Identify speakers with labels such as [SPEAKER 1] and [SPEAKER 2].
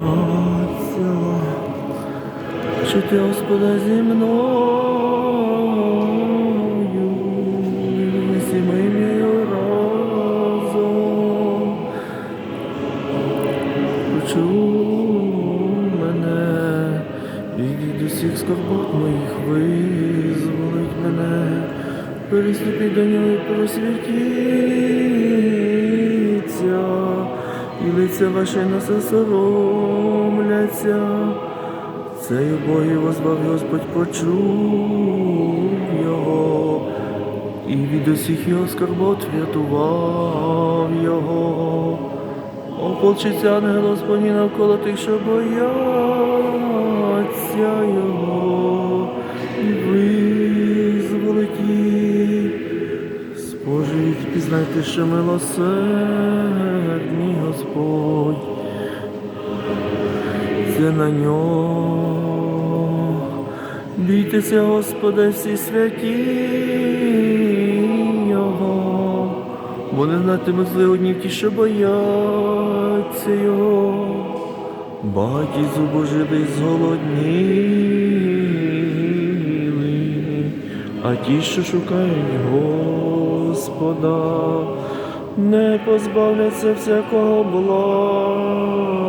[SPEAKER 1] Отця, що ти, Господа, зі мною, і ми разом. Почув мене, від усіх скорбот моїх визволить мене, переступи до нього і просвітіться, і лиця ваше на все соромляться. Цей убогий возвав Господь почув його, і від усіх його скорбот врятував його. Ополчиться ангел Господній навколо тих, що бояться його, і визволить їх. Споживіть, пізнайте, що милосердний Господь, це на нього. Бійтеся, Господа, всі святі Його, не знатимуть злигоднів ті, що бояться Його. Багаті зубожили зголодніли, а ті, що шукають Господа, не позбавляться всякого блага.